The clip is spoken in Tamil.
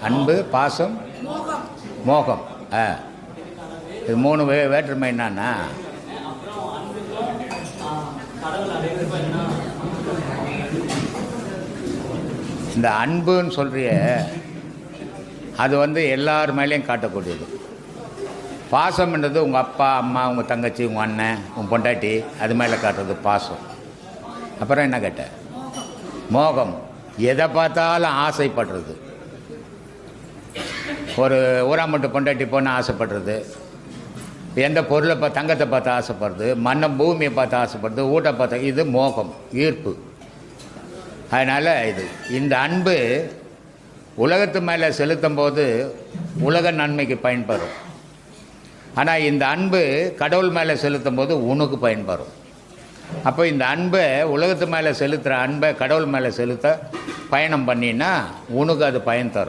அன்பு பாசம் மோகம். ஆ. இது மூணு வே வேற்றுமை என்னன்னா? இந்த அன்புன்னு சொல்கிறிய அது வந்து எல்லார் மேலேயும் காட்டக்கூடியது. பாசம்ன்றது உங்கள் அப்பா அம்மா உங்கள் தங்கச்சி உங்கள் அண்ணன் உங்கள் பொண்டாட்டி அது மேலே காட்டுறது பாசம். அப்புறம் என்ன கேட்ட? மோகம். எதை பார்த்தாலும் ஆசைப்படுறது. ஒரு ஊராமட்டு பொண்டாட்டி பொண்ணு ஆசைப்படுறது. எந்த பொருளை பார்த்து தங்கத்தை பார்த்து ஆசைப்படுறது. மண்ணை பூமியை பார்த்து ஆசைப்படுறது. ஊட்ட பார்த்து இது மோகம் ஈர்ப்பு. அதனால் இது இந்த அன்பு உலகத்து மேலே செலுத்தும் போது உலக நன்மைக்கு பயன்படும். ஆனால் இந்த அன்பு கடவுள் மேலே செலுத்தும் போது உனக்கு பயன்படும். அப்போ இந்த அன்பை உலகத்து மேலே செலுத்துகிற அன்பை கடவுள் மேலே செலுத்த பயணம் பண்ணினா உனக்கு அது பயன் தரும்.